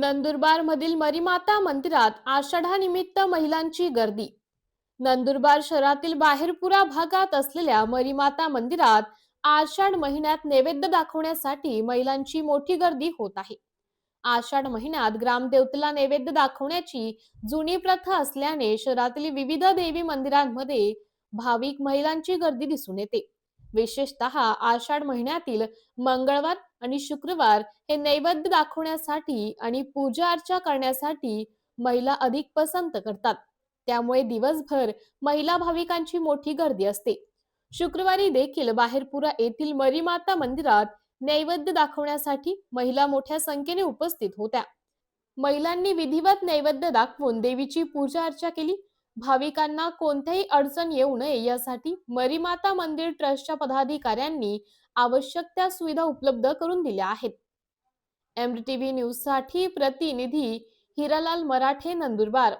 नंदुरबार मधील मरीमाता मंदिरात आषाढानिमित्त महिलांची गर्दी. नंदुरबार शहरातील बाहेरपुरा भागात असलेल्या मरीमाता मंदिरात आषाढ महिन्यात नैवेद्य दाखवण्यासाठी महिलांची मोठी गर्दी होत आहे. आषाढ महिन्यात ग्रामदेवतेला नैवेद्य दाखवण्याची जुनी प्रथा असल्याने शहरातील विविध देवी मंदिरांमध्ये भाविक महिलांची गर्दी दिसून येते. विशेषतः आषाढ महिन्यातील मंगळवार आणि शुक्रवार हे नैवेद्य दाखवण्यासाठी आणि पूजा अर्चा करण्यासाठी महिला अधिक पसंत करतात. त्यामुळे दिवसभर महिला भाविकांची मोठी गर्दी असते. शुक्रवारी देखील बाहेरपुरा येथील मरीमाता मंदिरात नैवेद्य दाखवण्यासाठी महिला मोठ्या संख्येने उपस्थित होत्या. महिलांनी विधिवत नैवेद्य दाखवून देवीची पूजा अर्चा केली. भाविकांना कोणत्याही अडचण येऊ नये यासाठी मरीमाता मंदिर ट्रस्टच्या पदाधिकाऱ्यांनी आवश्यक त्या सुविधा उपलब्ध करून दिल्या आहेत. एमटीव्ही न्यूजसाठी प्रतिनिधी हिरालाल मराठे नंदुरबार.